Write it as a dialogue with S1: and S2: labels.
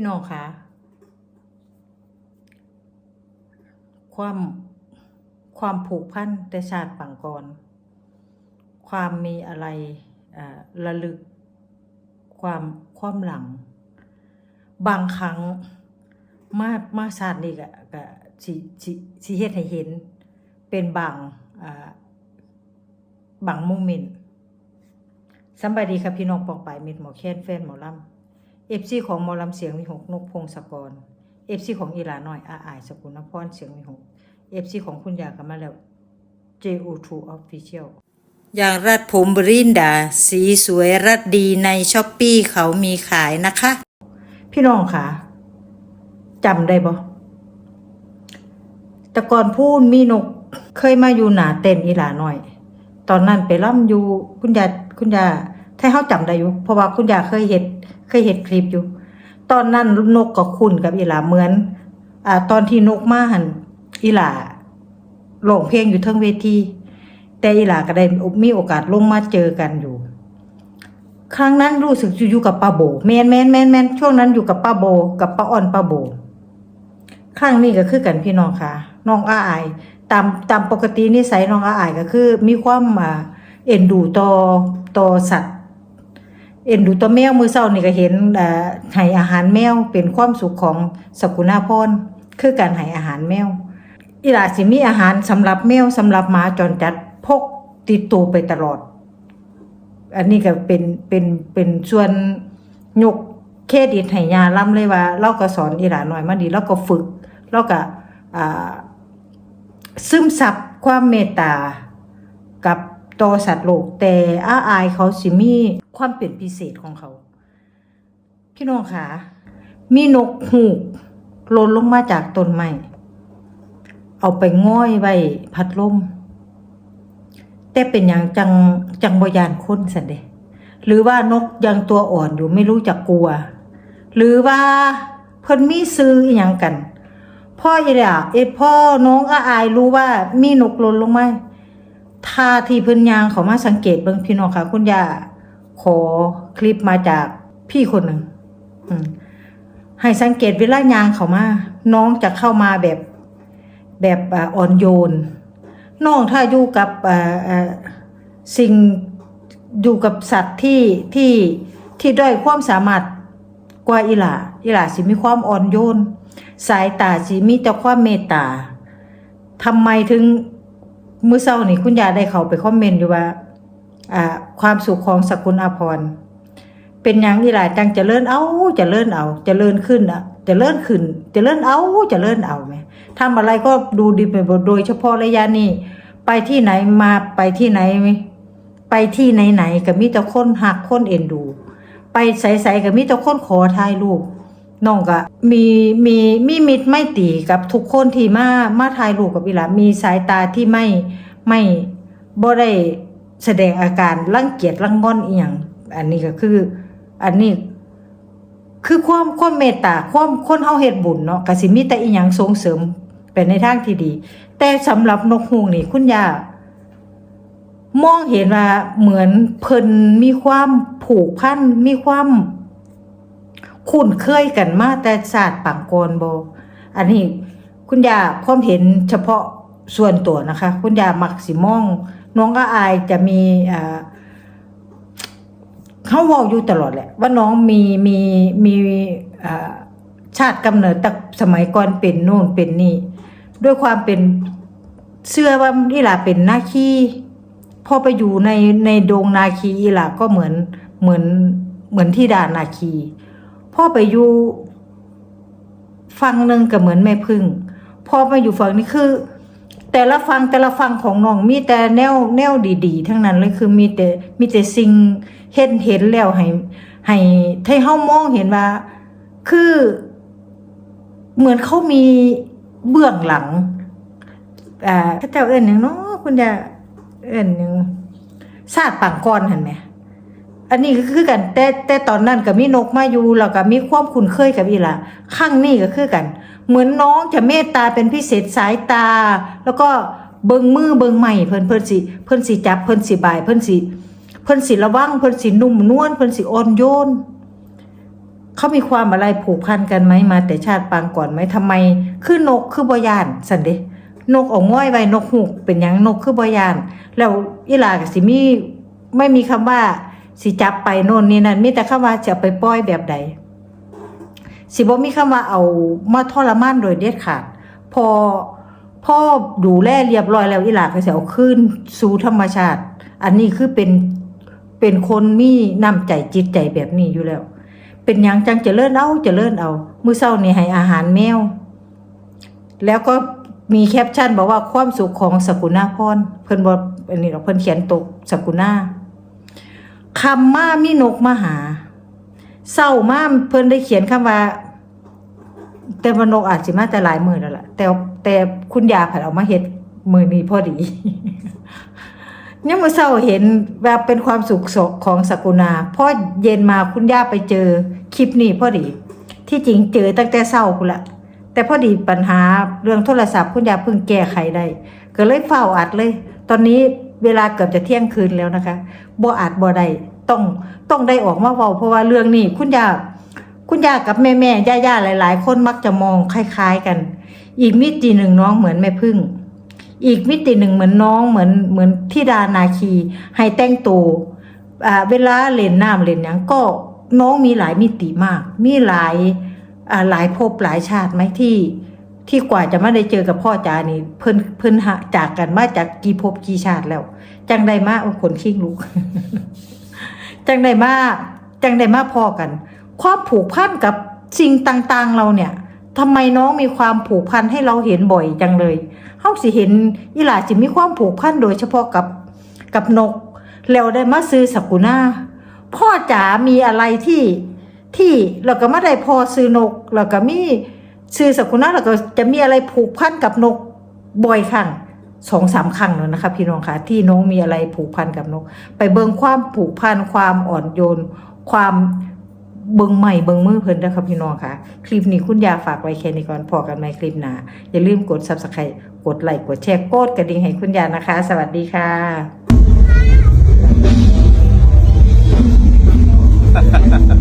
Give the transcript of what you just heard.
S1: พี่น้องคะความความผูกพันแต่ชาติปังกร ความมีอะไรระลึกความความหลัง บางครั้งมามาชาตินี้ก็ก็สิสิสิเฮ็ดให้เห็น เป็นบางบางโมเมนต์สำบายดีครับพี่น้องปองไปายมิดหมอแค้นแฟนหมอลำ เอฟซีของหมอลำเสียงมีหกนกพงศกรเอฟซีของอีหลาน้อยอาอายสกุลนพรเสียงมีหกเอฟซีของคุณยากันมาแล้ว JO2 Official อย่างรัดผมบรินดา สีสวยรัดดีในช้อปปี้เขามีขายนะคะ พี่น้องค่ะจำได้บ่แต่ก่อนพูดมีนกเคยมาอยู่หนาเต้นอีหลาหน่อย ตอนนั้นไปล่ำอยู่คุณยาคุณยา ถ้าเขาจำได้อยู่ เพราะว่าคุณยาเคยเห็ดเคยเห็ดคลิปอยู่ ตอนนั้นนกกับคุณกับอีหลาเหมือนอ่าตอนที่นกมาหันอีหลาร้องเพลงอยู่เทิงเวทีแต่อีหลาก็ได้มีโอกาสลงมาเจอกันอยู่ ครั้งนั้นรู้สึกอยู่กับป้าโบแมนแมนแมนแมนช่วงนั้นอยู่กับป้าโบ กับป้าอ่อนป้าโบครั้งนี้ก็คือกันพี่น้องค่ะ น้องอาอาย ตามตามปกตินิสัยน้องอาอายก็คือ มีความเอ็นดูต่อต่อสัตว์ เอ็นดูต่อแมวมือเศร้านี่ก็เห็นให้อาหารแมวเป็นความสุขของสกุณาพรคือการให้อาหารแมวอีหลาสิมีอาหารสำหรับแมวสำหรับหมาจรจัดพกติดตัวไปตลอด อันนี้ก็เป็นเป็นเป็นส่วนยกเครดิตให้ยาล่ำเลยว่าเราก็สอนอีหลาหน่อยมาดีเราก็ฝึกเราก็อ่าซึมซับความเมตตากับ ตัวสัตว์โลก แต่อาอายเขาสิมีความเป็นพิเศษของเขา พี่น้องคะมีนกฮูกหล่นลงมาจากต้นไม้เอาไปง่อยไว้พัดลมแต่เป็นอย่างจังจังบยานคนสันเดหรือว่านกยังตัวอ่อนอยู่ไม่รู้จักกลัว หรือว่าเพิ่นมีซื้ออหยังกัน พ่ออีหล่ะเอ็ดพ่อน้องอาอายรู้ว่ามีนกหล่นลงมา ท่าที่เพิ่นยางเขามาสังเกตเบิ่งพี่น้องค่ะ คุณย่าขอคลิปมาจากพี่คนหนึ่งให้สังเกตเวลายางเขามา น้องจะเข้ามาแบบแบบอ่อนโยน น้องถ้าอยู่กับสิ่งอยู่กับสัตว์ที่ที่ที่ด้อยความสามารถกว่าอีหล่าอีหล่าสิมีความอ่อนโยน สายตาสิมีแต่ความเมตตาทำไมถึง มื้อเช้านี่คุณยายได้เข้าไปคอมเมนต์อยู่ว่า อ่า ความสุขของสกุลอาพรเป็นยังอีหลายจังจะเลื่อนเอาจะเลื่อนเอาจะเลื่อนขึ้นอะจะเลื่อนขึ้นจะเลื่อนเอาจะเลื่อนเอาไหมทำอะไรก็ดูดีไปหมดโดยเฉพาะระยะนี้ไปที่ไหนมาไปที่ไหนไปที่ไหนไหนก็มีแต่คนหักคนเอ็นดู ไปใสๆก็มีแต่คนขอถ่ายรูป น้องก็มีมีมีมิตรไม่ตีกับทุกคนที่มามาถ่ายรูปกับอีหลามีสายตาที่ไม่ไม่บ่ได้แสดงอาการรังเกียจรังงอนอีหยังอันนี้ก็คือ อันนี้ คือความความเมตตาความคนเฮาเฮ็ดบุญเนาะก็สิมีแต่อีหยังส่งเสริมไปในทางที่ดี แต่สำหรับนกฮูกนี่คุณย่ามองเห็นว่าเหมือนเพิ่นมีความผูกพันมีความ คุ้นเคยกันมาแต่ศาสตร์ปังกรโบ อันนี้คุณยาความเห็นเฉพาะส่วนตัวนะคะ คุณยามักสิมอง น้องก็อายจะมีอ่าเขาวอกอยู่ตลอดแหละ ว่าน้องมีมีมีอชาติกำเนิดตั้สมัยก่อนเป็นโน่นเป็นนี่ ด้วยความเป็นเชื่อว่าอีหลาเป็นนาคีพอไปอยู่ในในดงนาคีอีหลาก็เหมือนเหมือนเหมือนที่ดานาคี พ่อไปอยู่ฟังหนึ่งก็เหมือนแม่พึ่งพ่อมาอยู่ฝั่งนี้คือ แต่ละฟังแต่ละฟังของน้องมีแต่แนวแนวดี ๆ ทั้งนั้นเลยคือมีแต่มีแต่สิ่งเห็นเห็นแล้วให้ให้ให้เฮามองเห็นว่า คือเหมือนเขามีเบื้องหลังอ่าพระเจ้าเอิ้นหยังเนาะคุณยาเอิ้นหยังชาติปางก่อนหั่นแหม อันนี้ก็คือกันแต่แต่ตอนนั้นก็มีนกมาอยู่แล้วก็มีความคุ้นเคยกับอีหละข้างนี้ก็คือกัน เหมือนน้องจะเมตตาเป็นพิเศษสายตา แล้วก็เบิงมือเบิงใหม่เพิ่นเพิ่นสิเพิ่นสิจับเพิ่นสิบายเพิ่นสิเพิ่นสิระวังเพิ่นสินุ่มนวลเพิ่นสิอ่อนโยนเขามีความอะไรผูกพันกันไหมมาแต่ชาติปางก่อนไหมทำไม คือนกคือบอยานสันเดนกออกง่อยไว้นกหูกเป็นหยังนกคือบอยาน แล้วอีหลาก็สิมีไม่มีคำว่า สิจับไปโน่นนี่นั่นมีแต่คำว่าจะไปปล่อยแบบใดสิบ่มีคำว่าเอามาทรมานโดยเด็ดขาด พอพ่อดูแลเรียบร้อยแล้วอีหลาก็จะเอาขึ้นสู่ธรรมชาติ อันนี้คือเป็นเป็นคนมีน้ำใจจิตใจแบบนี้อยู่แล้ว เป็นหยังจังเจะเลิ่นเอาเจะเลิ่นเอามื้อเช้านี่ให้อาหารแมว แล้วก็มีแคปชั่นบอกว่าความสุขของสกุณาพรเพิ่นบอกอันนี้เราเพิ่นเขียนตกสกุณา คำมามีนกมาหาเศร้ามากเพิ่นได้เขียนคำว่า แต่ว่านกอาจสิมาแต่หลายมือแล้วล่ะ แต่แต่คุณยาผัดเอามาเฮ็ดมือนี้พอดีเนี่ยเมื่อเช้าเห็นว่าเป็นความสุขของสกุณาพอเย็นมาคุณย่าไปเจอคลิปนี้พอดี ที่จริงเจอตั้งแต่เช้าคุณละแต่พอดีปัญหาเรื่องโทรศัพท์คุณยาเพิ่งแก้ไขได้ก็เลยเฝ้าอัดเลย ตอนนี้ เวลาเกือบจะเที่ยงคืนแล้วนะคะบ่อัดบ่ได้ต้องต้องได้ออกมาเว้าเพราะว่าเรื่องนี้คุณยาคุณยากับแม่แม่ย่าย่าหลาย ๆ คนมักจะมองคล้าย ๆกัน อีกมิติหนึ่งน้องเหมือนแม่พึ่ง อีกมิติหนึ่งเหมือนน้องเหมือนเหมือนทิดานาคี ให้แต่งตัวอ่าเวลาเล่นน้ำเล่นหยังก็น้องมีหลายมิติมาก มีหลายอ่าหลายภพหลายชาติไหมที่ ที่กว่าจะมาได้เจอกับพ่อจานี่ เพิ่นเพิ่นหาจากกันมาจากกี่ภพกี่ชาติแล้ว จังได้มาโอ้ขนขิ้งลุกจังได้มาจังได้มาพ่อกัน ความผูกพันกับสิ่งต่างๆเราเนี่ยทำไมน้องมีความผูกพันให้เราเห็นบ่อยจังเลยเฮาสิเห็นอีหลาสิมีความผูกพันโดยเฉพาะกับกับนก แล้วได้มาซื้อสกุณาพ่อจ๋ามีอะไรที่ที่เราก็ไม่ได้พอซื้อนกเราก็มี ซื้อสกุณาเราก็จะมีอะไรผูกพันกับนกบ่อยครั้งสองสามครั้งแล้วนะคะ พี่น้องคะที่น้องมีอะไรผูกพันกับนก ไปเบิ่งความผูกพันความอ่อนโยน ความเบิ่งใหม่เบิ่งมือเพิ่นนะครับพี่น้องค่ะคลิปนี้คุณยาฝากไว้แค่นี้ก่อนพอกันไหมคลิปหน้าอย่าลืมกด subscribe กดไลค์กดแชร์กดกระดิ่งให้คุณยานะคะ สวัสดีค่ะ
S2: จะ